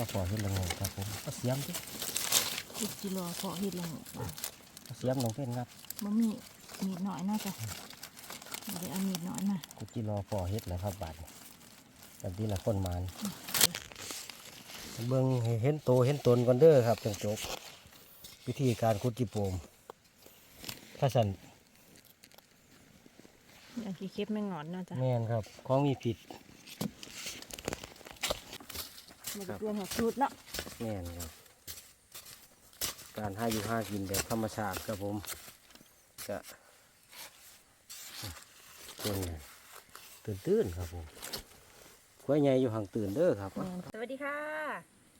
มาขอเห็ดละโงกครับผมเอาเสียมสิคุดจิรอเพาะเห็ดละโงกเอาเสียมลงเพ่นครับบ่มีมีดหน่อยเนาะจ้ะบ่ได้เอามีดหน่อยมากุจิรอขอเห็ดแล้วครับบาดนี้แบบนี้ละคนมานเบิ่งให้เห็นโตเห็นตนก่อนเด้อครับจังจบวิธีการขุดจิโปมถ้าสันอย่างที่เก็บไม่งอนเนาะจ้ะแม่นครับของมีผิด บ่ได้เปลี่ยนหัวสูตรเนาะแม่นครับ การหาอยู่หากินแบบธรรมชาติครับผมก็คนเนี่ยตื่นตื่นๆครับผมกล้วยใหญ่อยู่ห่างตื่นเด้อครับสวัสดีค่ะ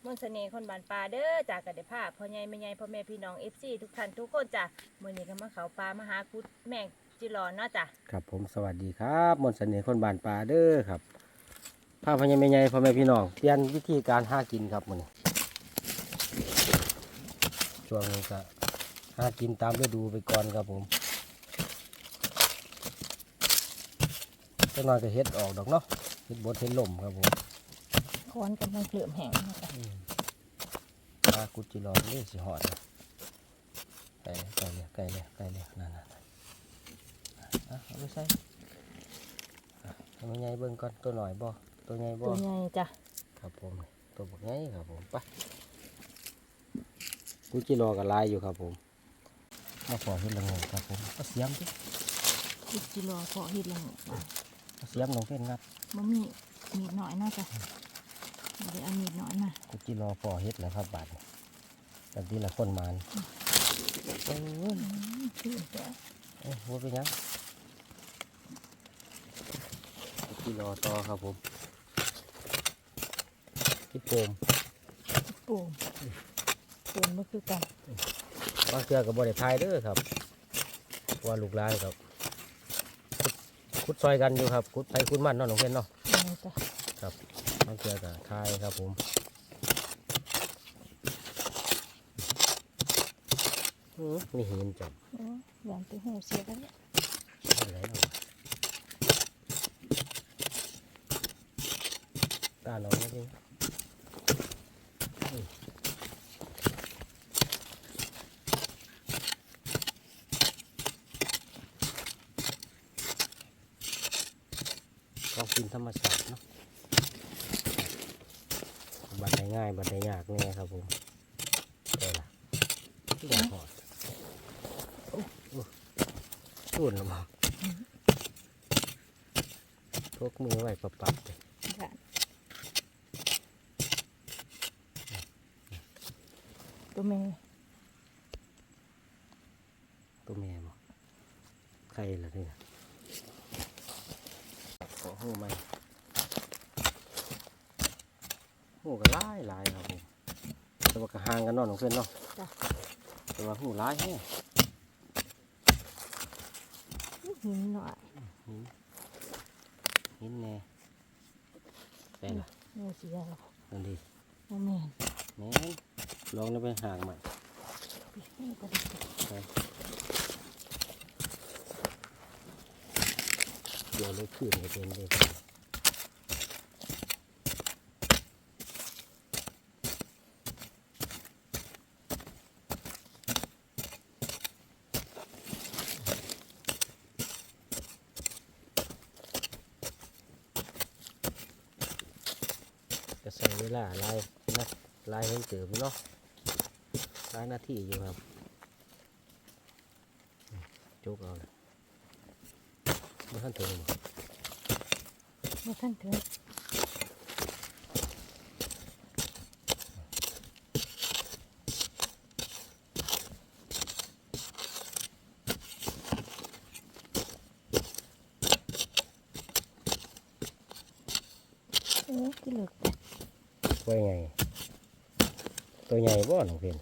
มนต์เสน่ห์คนบานปลาเด้อจากกันเดภาพพ่อใหญ่แม่ใหญ่พ่อแม่พี่น้อง FC ทุกท่านทุกคนจ้ะมื้อนี้ก็มาเขาปลามาหาคุดแม่งจิรอเนาะจ้ะครับผมสวัสดีครับมนต์เสน่ห์คนบานปลาเด้อครับ พาพ่อใหญ่แม่ใหญ่พ่อแม่พี่น้องเปลี่ยนวิธีการหากินครับมันช่วงนี้ก็หากินตามฤดูไปก่อนครับผมจะนอยก็เฮ็ดออกดอกเนาะเฮ็ดบดเฮ็ดลมครับผมคอนกำลังเกลื่อมแห้งเนาะจ้ะปลากุดจิรอนี่สิหอดนะไก่ไก่เลยไก่เลยไก่เลยนั่นนั่นนั่นอะเอาไปใส่อะเอามาใหญ่เบิ่งก่อนตัวหน่อยบ่ ตัวใหญ่บ่ตัวใหญ่จ้ะครับผมตัวบักใหญ่ครับผมไปกุดจิรอกับลายอยู่ครับผมมาขอเห็ดละโงกครับผมเอาเสียมสิคุดจิรอเพาะเห็ดละโงกเอาเสียมลงเพ่นครับบ่มีมีดหน่อยเนาะจ้ะบ่ได้เอามีดหน่อยมากุดจิรอพอเห็ดแล้วครับบาดนี้แบบนี้ละคนมานโอ้ยอืมชื่นจ้ะเอ้ยหัวเป็นหยังกุดจิรอต่อครับผมที่ โปมปูมปูมบ่คือกันบางเทือกับบริพายเด้อครับเพราะว่าลูกหลานครับขุดขุดซอยกันอยู่ครับขุดไปขุดมันเนาะน้องเพื่อนเนาะนี่จ้ะบางเทือกับทายครับผมอื้อมีหินจับโอ้ยหวานตัวหูเสียกันเนี่ยอะไรเนาะตาน้องนี่อืมของกินธรรมชาติเนาะบัดได้ ง่ายบัดได้ยากแน่ครับผมได้ละที่ได้หอดโอ้โอ้ส่วนละมั้งพกมือไว้ปับปับๆเลยตัวแม่ ตัวแม่บ่ใครล่ะนี่น่ะขอหูไหมหูก็หลายหลายครับผมแต่ว่าก็ห่างกั นเนาะน้องเพื่อนเนาะจ้ะแต่ว่าหูหลายแฮะหินหน่อยหินหินแน่ได้ล่ะงูเสียหรอกนั่นดีบ่แม่นแม่นลองแล้วไปห่างใหม่นี่ก็ได้จ้ะเดี๋ยวเลยขึ้นไปเป็นเลยจะใส่เวลาลายนัดลายเห็นเติมเนาะลายหน้าที่อยู่ครับจุกเอาเลยเมื่ท่านถึงบ่บ่ทันถึงโอ้ยกี่เหลือก ตัวใหญ่ตัวใหญ่บ่หนองเพียน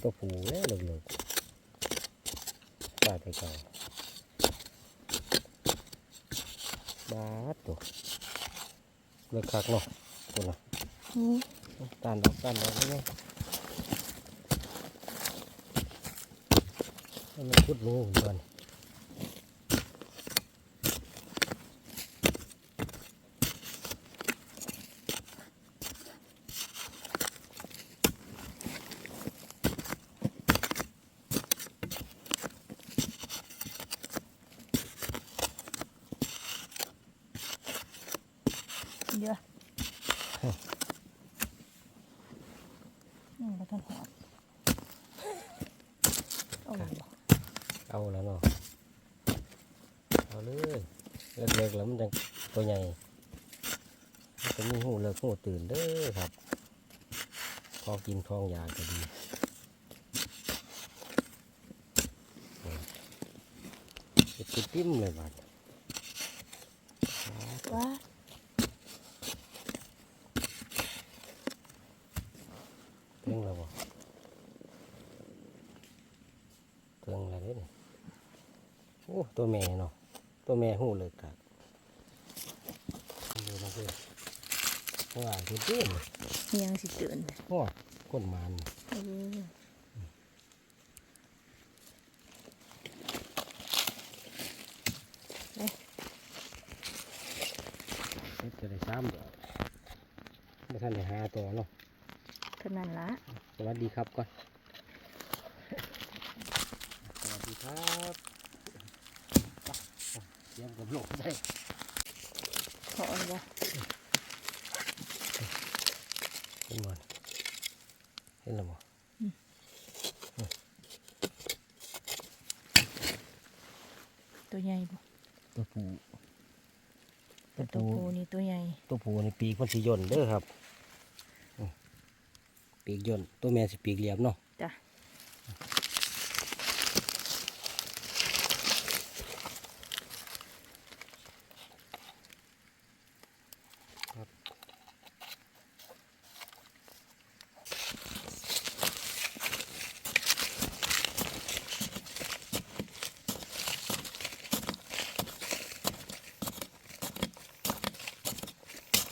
ตัวผูแล้วเลิกๆปลาไทยเก่าบาดตัวเลิกคักเนาะตัวน่ะตานดอกตานดอกนี่ให้มันพุดรูก่อน อืมบ่ทันหอดเอาเลยบ่ เอาแล้วเนาะ เอาเลยเล็กๆแล้วมันจะตัวใหญ่มันจะมีหูเลิกหูตื่นเด้อครับพอกินทองยาก็ดีจะติดติ้มเลยบาด ว้า เทิงแล้วบ่เทิงแล้วเด้นี่โอ้ตัวแม่เนาะตัวแม่หูเลิกกัดดูนะเพื่อนว่าคือเต้น เฮียงสิตื่น โอ้ คนมันเออเฮ็ดจะได้ซ้ำเดี๋ยวไม่ทันได้หาตัวเนาะเท่านั้นละสวัสดีครับก่อน สวัสดีครับเตรียมกับโลกได้ขอเลยบ่เห็นบ่เห็นแล้วบ่ตัวใหญ่บ่ตัวผู้แต่ตัวปูนี่ตัวใหญ่ตัวผู้นี่ปีกมันสิย่นเด้อครับอืมปีกย่นตัวแม่สิปีกเหลี่ยมเนาะจ้ะ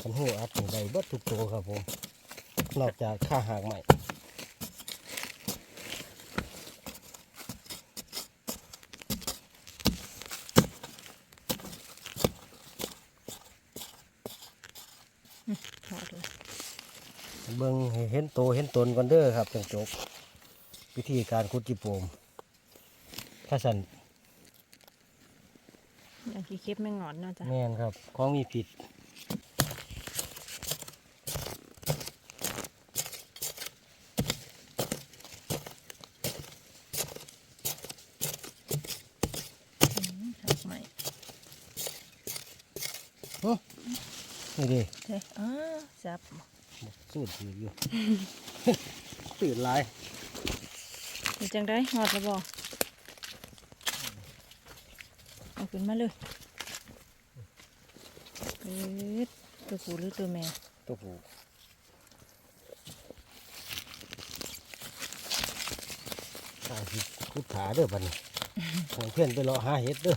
คันหูอัดนี่ได้เบิดทุกตัวครับผม นอกจากค่าหากใหม่ ขอเลยเบิ่งให้เห็นโตเห็นตนก่อนเด้อครับจังจบวิธีการขุดจิโปมถ้าสันอย่างที่เก็บไม่งอนเนาะจ้ะแม่นครับของมีผิด อืมหักใหม่ นี่ดิ เด้อ้า จับสูดถืออยู่ตื่นหลายเป็นจังไดหอดแล้วบ่เอาขึ้นมาเลยเอ๊ะตัวปูหรือตัวแม่ตัวผู้ข้าสิขุดขาเด้อบัดนี้ของเพื่อนไปรอหาเห็ดเด้อ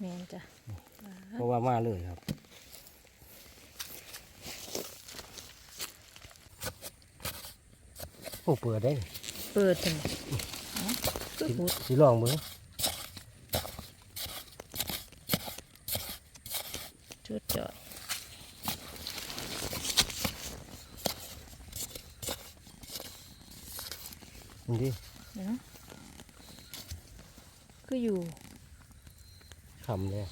แม่นจ้ะ เพราะว่า มาเลยครับ โอ้เปิดได้เปิดจังเอ้าคือสิปูสิลองมึงชุดจอดนี่ดิเดี๋ยวนะคืออยู่คำเลย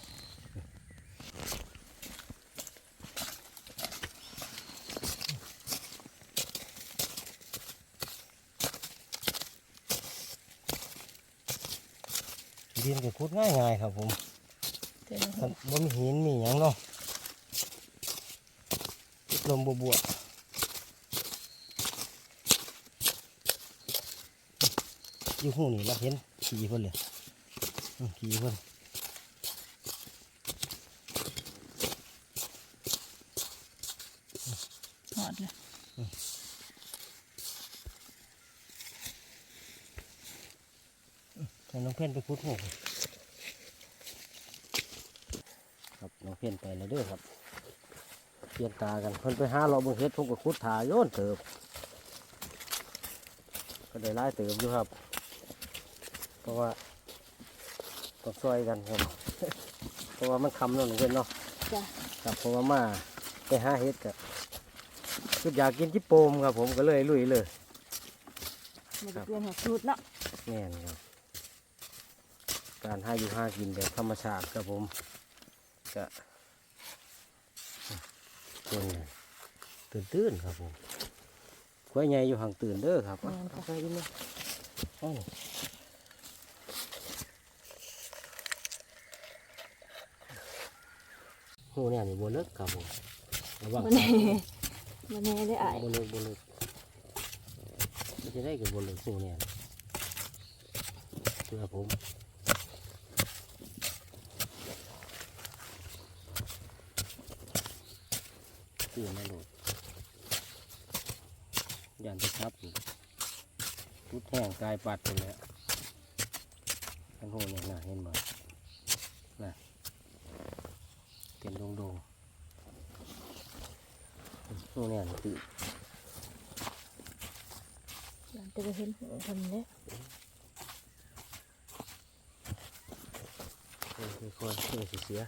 ดินก็ขุดง่ายๆครับผมเจ้าหมัน้านบ่มีหินมีหยังเนาะลมบัวๆอยู่หูนี่เราเห็นขี่เพิ่นเลยอืมขี่เพิ่นหอดเลยให้น้องเพ่นไปขุดหูครับน้อง เพ่นไปแล้วเด้อครับเปลี่ยนตากันเพิ่นไปหาเราะเบิ่งเฮ็ดผมก็ขุดถาโยนเติบ ก็ได้ไล่เติบอยู่ครับ เพราะว่าต้องช่วยกันครับ เพราะว่ามันคำเนาะน้องเพ่นเนาะจ้ะ ครับเพราะว่ามาไปหาเฮ็ดกับคืออยากกินจิโปมครับ ผมก็เลยลุยเลย มันจะเปลี่ยนหัวชุดเนาะแม่นครับ การหาอยู่หากินแบบธรรมชาติครับผมก็ คนตื่นตื่นๆครับผมกล้วยใหญ่อยู่ห่างตื่นเด้อครับเอาเอาไปอีกนะเอานี่หูเนี่ยนี่บัวเลิกครับผมระวังมันแน่มันแน่ได้อายบัวเลิกบัวเลิกมันจะได้กับบัวเลิกหูเนี่ยเพื่อผม ตื่นมาโหลดยันไปทับอีกพุดแห้งกลายปัดไปแล้วทั้งโหเนี่ยน่ะเห็นบ่น่ะเป็นดงดงๆโหเนี่ยน่ะตื่นมันจะไปเห็นหัวคนเนี้ยค่อยๆค่อยๆสิเสีย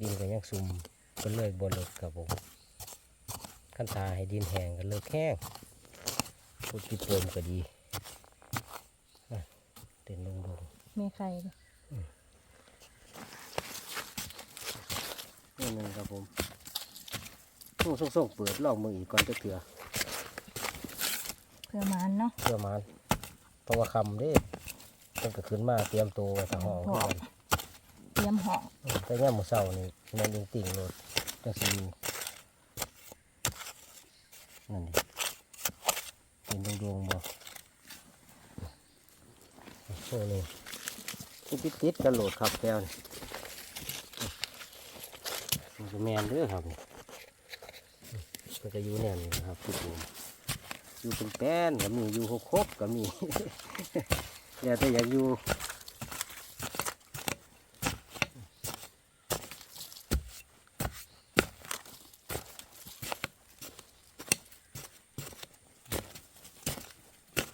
ดินก็ยังซุ่มก็เลิก บนเลิกครับผมขั้นตาให้ดินแห้งก็เลิกแห้งพุดปิดโปมก็ดีอะเต้นลงลงแม่ใครเนี่ยนี่นึงครับผมส่งส่งส่งเปิดลอกมืออีกก่อนจะเถื่อเพื่อมันเนาะเพื่อมันเพราะว่าคำเด้ต้องก็ขึ้นมาเตรียมตัวทางห้องคือกันเตรียมห้องแต่เนี่ยามมือเศร้านี่แมันยังติ่งโลด จังสีนั่นดิเป็นดวงดวงๆบ่โอ้นี่ที่ติดติดกันโหลดขับแก้วนี่มันก็แมนเด้อครับนี่มันก็อยู่แน่นนะครับพี่ปูอยู่เป็นแป้นก็มีอยู่หกครบก็มีอย่าแต่อยากอยู่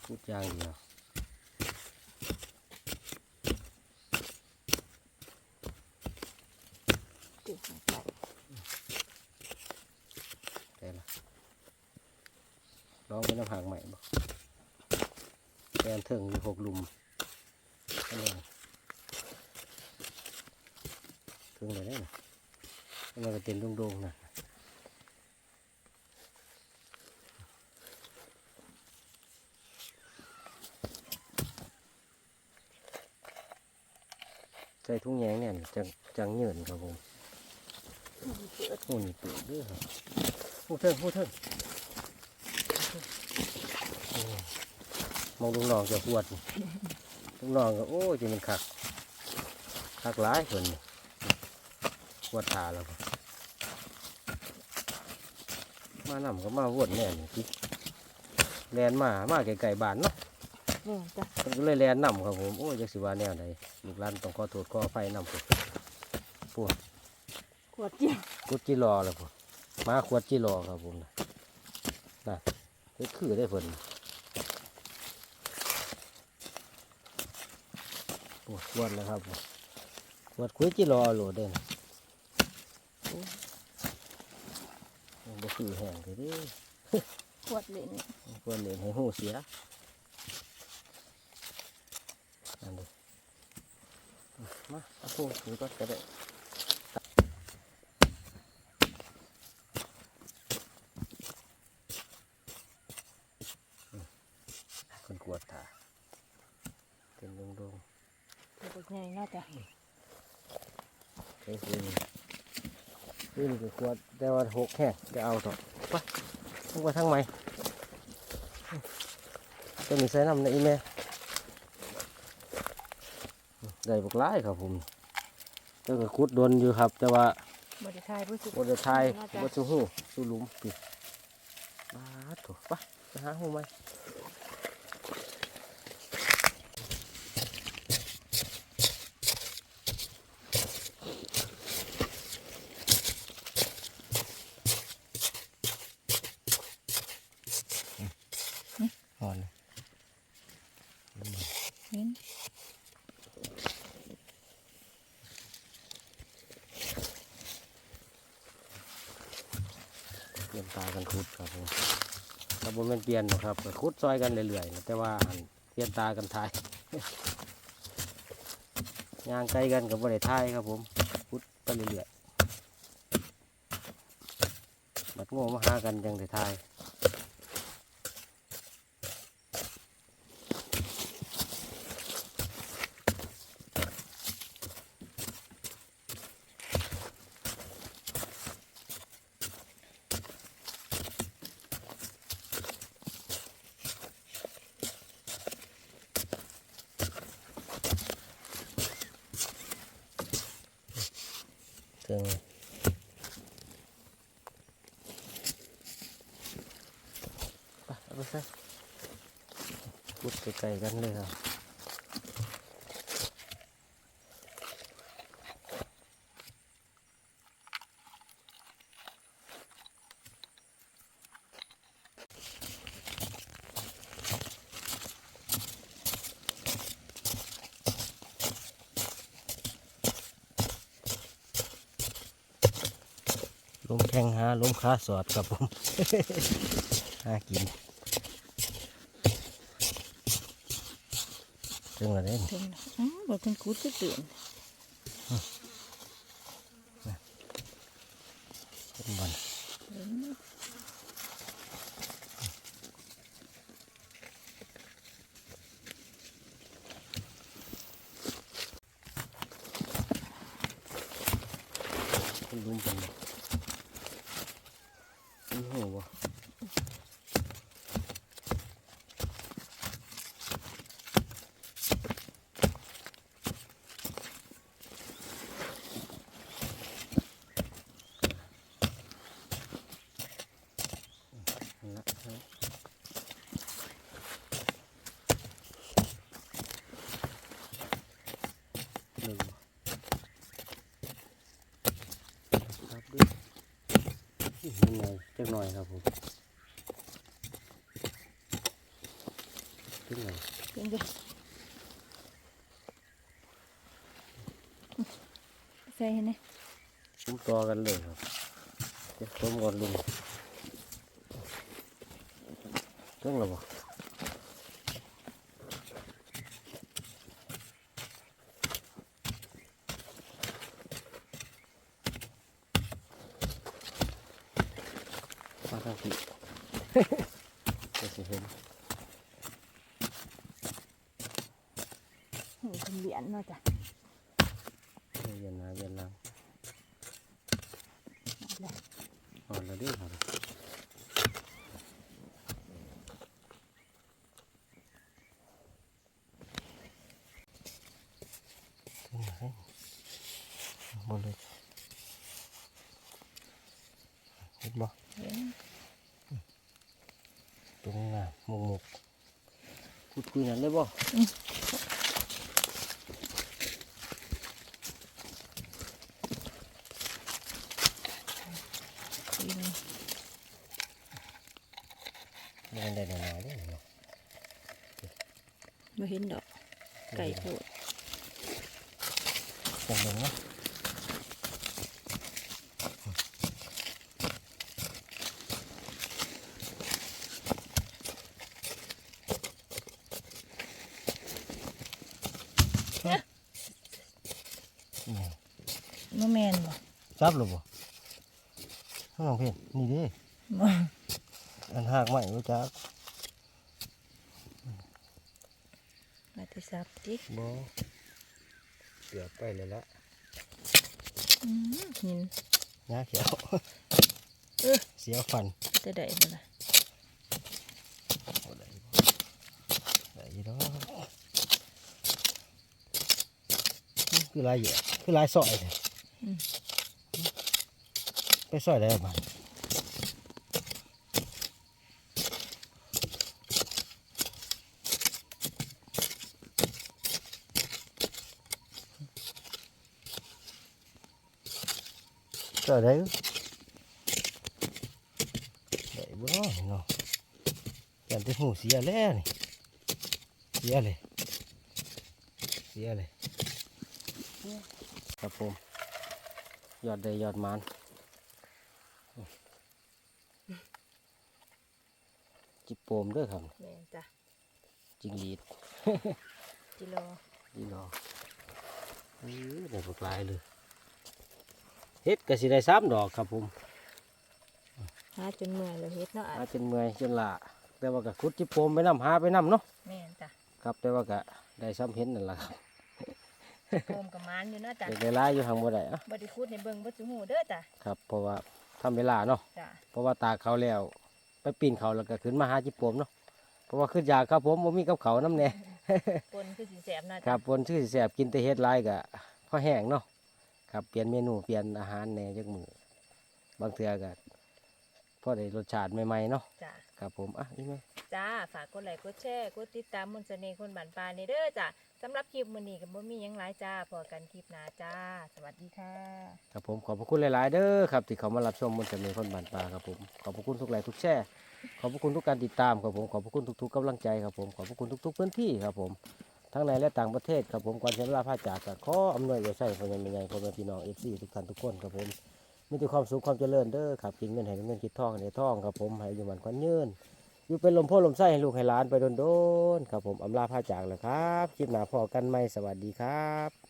พูดอย่างเดียว ติดหัวใจ แต่ละลองเป็นน้ำหางใหม่บ่แกนถึงอยู่หกหลุม นั่นเองถึงเลยนะมันก็เต็มโด่งๆนะใส่ทุ่งแยงเนี่ยจังจังเหยินครับผมโอ้นี่เปิดด้วยครับพูดเถิงพูดเถิงโอ้มองลุงน้องจะปวด ลุงน้องก็โอ้ยจะมันคักคักหลายคนนี่ปวดตาแล้วบ่มานำก็มาวนแน่นี่ติแลนมามาไกลๆบ้านเนาะแม่จ้ะมันก็เลยแลนนำครับผม โอ้ยจักสิว่าแนวใดลูกหลานต้องขอโทษขออภัยนำผมปวดขวดเจียวกุดจิรอแล้วผมมาขวดจิรอครับผมนะนะเฮ็ดคือได้เพิ่นโอ้ ขวดแล้วครับผมขวดคุยจิรอโหลดเด่นบ่คือแห้งเลยเดิขวดเหรียญควรเล่นให้หูเสียนั่นดิมาเอาพูดนี่ก็จะได้คนกวดตาเป็นดงดง ตัว ใหญ่น่าจะๆใช้คืนคืนก็กวดแต่ว่าหกแห้งจะเอาต่อไปทุกว่าทั้งไหมจะมีใส่น้ำในอีเมลได้บุกไล่ครับผมเจ้าก็คุดโดนอยู่ครับ แต่ว่าบริทายผู้สุดบไดทายน่าจะบดสูหูสูหลุมปิดบาดโถูกปะไปหาหูไหมอ่อนเลย เห็น เปลี่ยนตากันขุดครับผม แล้วบนเป็นเปลี่ยนนะครับคุดซอยกันเรื่อยๆแต่ว่าอันเปลี่ยนตากันทายย่างไกลกันกับบริทายครับผมคุดไปเรื่อยๆบัดโง่มาหากันยังแต่ทาย ถึงไปเอาไปใส่พุดไก ลๆกันเลยครับลมแข้งหาลมขาสอดครับผมหากินถึงแล้วเด้ถึงแล้วอ๋อบ่เป็นกุดก็ตื่นเป็นบอลเป็นลุมเป็นบ่โอ้โหบ่นั่นละนั่นละหนึ่งบ่ครับด้วยนิด หน่อยจักหน่อยครับผมจักหน่อยเป็นเด้อใส่ให้แหนี่ซุ้มต่อกันเลยครับจะต้มก่อนลุงเรื่องอะไรบ่มาทางที่ จะสิเห็น หูเป็นเหรียญเนาะ จ้ะเย็นนะเย็นหลังเอาเลยอ่อนแล้วดิครับขึ้นมาให้บนเลยเห็นบ่เห็นตรงน่ะหมกหมกคุดคุยนั่นเลยบ่ ดีเลย บ่มันได้หน่อยๆเด้เนาะ บ่เห็นดอกไก่โพด จังเบิ่งเนาะนี่ บ่แม่นบ่ จับหรือบ่ข้างหลังเพ่นนี่เดิบ่อันหากใหม่รู้จักมาติสับติบ่เกือบไปเลยละอืมหินยาเขียวเออเสียวฟันจะได้บ่ล่ะบ่ได้บ่ได้อยู่ดอกคือลายเหยื่อคือลายสอยเลย ไปสอยได้บ้างสอยได้อยู่ได้บ่เนาะยันที่หูเสียแล้วนี่เสียเลยเสียเลยครับผมยอดได้ยอดมัน จิโป มเด้วยครับแม่นจ้ะจิงหรีดจิโลนี่เนาะเออได้พวกหลายเลยเฮ็ดก็สิได้ซ้ำดอกครับผมหาจนเมื่อยเลยเฮ็ดเนาะหาอะจนเมื่อยจนละแต่ว่าก็ขุดจิโปมไปนํหาไปนํเนาะแม่นจ้ะครับแต่ว่าก็ได้ซ้ำเห็นนั่นล่ะครับโกมกับหมานอยู่เนาะจ้ะได้หลายอยู่ทางบ่ได้อะบ่ได้พูดในเบิ่งบ่สิฮู้เด้อจ้ะครับเพราะว่าทำเวลาเนาะจ้ะเพราะว่าตากเขาแล้ว ไปปีนเขาแล้วก็ขึ้นมาหาจิโปมเนาะเพราะว่าขึ้นยากครับผมบ่มีกับเขาวน้ำแน่ปนคือสิแสบเนาะครัจ้ะบปนชื่อแสบกินแต่เฮ็ดหลายก็พอแห้งเนาะครับเปลี่ยนเมนูเปลี่ยนอาหารแหน่จักมื้อบางเทื่อก็ พอได้รสชาติใหม่ๆเนาะจ้ะครับผมอะอีกไหมจ้าฝากกดไลค์กดแชร์กดติดตามมนต์เสน่ห์คนบ้านปลานี่เด้อจ้ะสำหรับคลิปมื้อนี้ก็บ่มีหยังหลายจ้าพอกันคลิปหน้าจ้า สวัสดีค่ะ ครับผมขอบพระคุณหลายๆเด้อครับที่เขามารับชมมนต์เสน่ห์คนบ้านปลาครับผมขอบพระคุณทุกไลค์ทุกแชร์ขอบพระคุณทุกการติดตามครับผมขอบพระคุณทุกๆกำลังใจครับผมขอบพระคุณทุก ๆ พื้นที่ครับผมทั้งในและต่างประเทศครับผมก่อนเสียเวลาพาจากก็ขออำนวยไว้ใส่พ่อแม่แม่ใหญ่พ่อแม่พี่น้องเอฟซีทุกท่านทุกคนครับผม มีแต่ความสุขความเจริญเด้อครับกินเงินให้เงินคิดทองให้ทองครับผมให้อยู่มันควันยืนอยู่เป็นลมโพลมไส้ให้ลูกให้หลานไปโดนๆครับผมอำลาพาจากแล้วครับคลิปหน้าพอกันไหมสวัสดีครับ